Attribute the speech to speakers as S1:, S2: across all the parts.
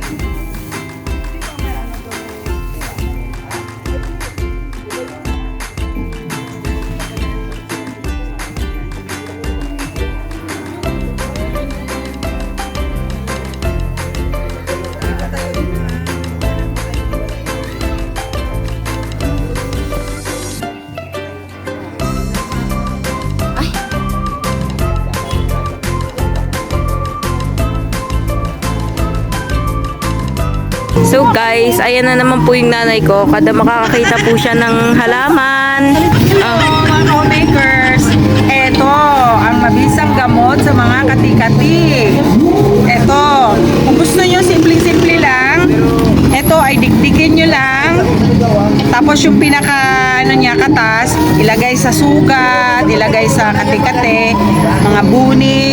S1: thank you. So guys, ayan na naman po yung nanay ko. Kada makakakita po siya ng halaman. Ah,
S2: mga homemakers, eto, ang mabisang gamot sa mga kati-kati. Eto, kung gusto nyo simple-simple lang, eto ay dikdikin nyo lang. Tapos yung pinaka, ano niya, katas, ilagay sa sugat, ilagay sa kati-kati, mga buni,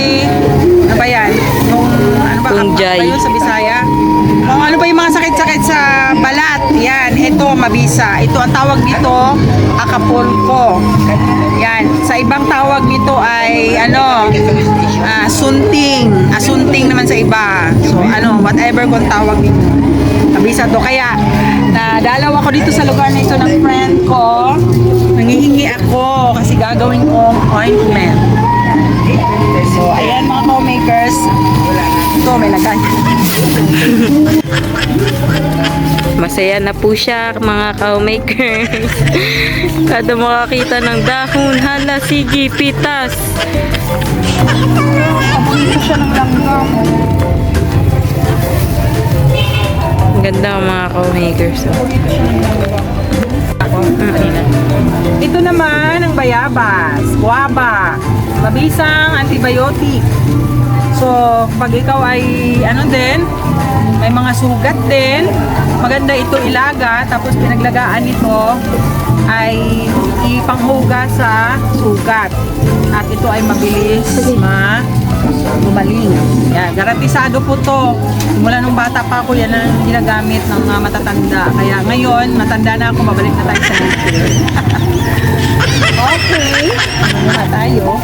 S2: yan, ito mabisa. Ito ang tawag dito, akapulko. Yan, sa ibang tawag nito ay ano, ah, sunting. Asunting naman sa iba. So ano, whatever kung tawag nito. Mabisa to. Kaya, nadalaw ako dito sa lugar na ito ng friend ko. Nangihingi ako kasi gagawin kong ointment. So, ayan mga co-makers. Ito, may lagay.
S1: masaya na po siya mga ka-makers. Kada makakita ng dahon, hala, sige, pitas.
S2: Paborito siya ng langgam.
S1: Ang ganda mga ka-makers. oh.
S2: Ito naman ang bayabas, guava, mabisang antibiotic. So, pag ikaw ay ano din, may mga sugat din, maganda ito ilaga, tapos pinaglagaan ito ay ipanghuga sa sugat. At ito ay mabilis ma gumaling. Yan, garantisado po to. Mula nung bata pa ako, yan ang ginagamit ng mga matatanda. Kaya ngayon, matanda na ako, mabalik na tayo sa nature. okay. Ano na tayo?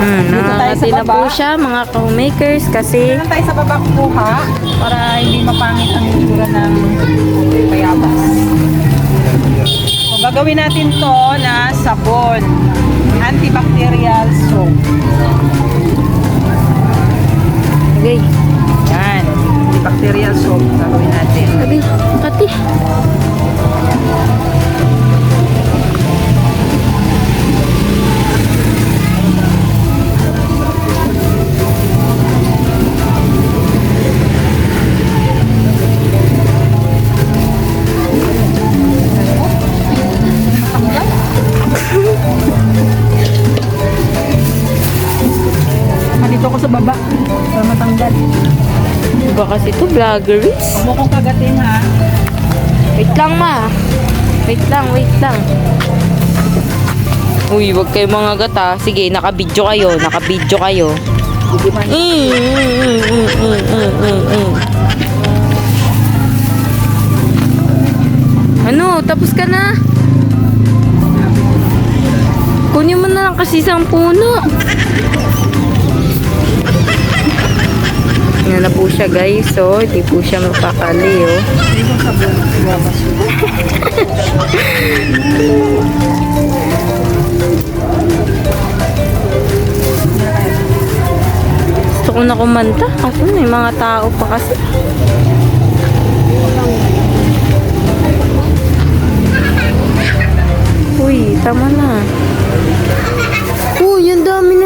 S1: Hmm, nakakati na po siya mga ka-makers kasi
S2: Dito tayo sa baba kuha para hindi mapangit ang itsura ng bayabas. So, gagawin natin to na sabon. Antibacterial ako sa baba para matanggal.
S1: Iba kasi ito, vloggeries.
S2: Huwag kong kagatin ha.
S1: Wait lang ma. Wait lang, wait lang. Uy, wag kayo mga gata. Sige, nakabidyo kayo, nakabidyo kayo. Mm, mm, mm, mm, mm, mm, mm. Ano, tapos ka na? Kunin mo na lang kasi isang puno. Yan na po siya guys, so hindi po siya mapakali oh. Gusto ko na kumanta kasi may mga tao pa kasi. Uy, tama na. Uy, ang dami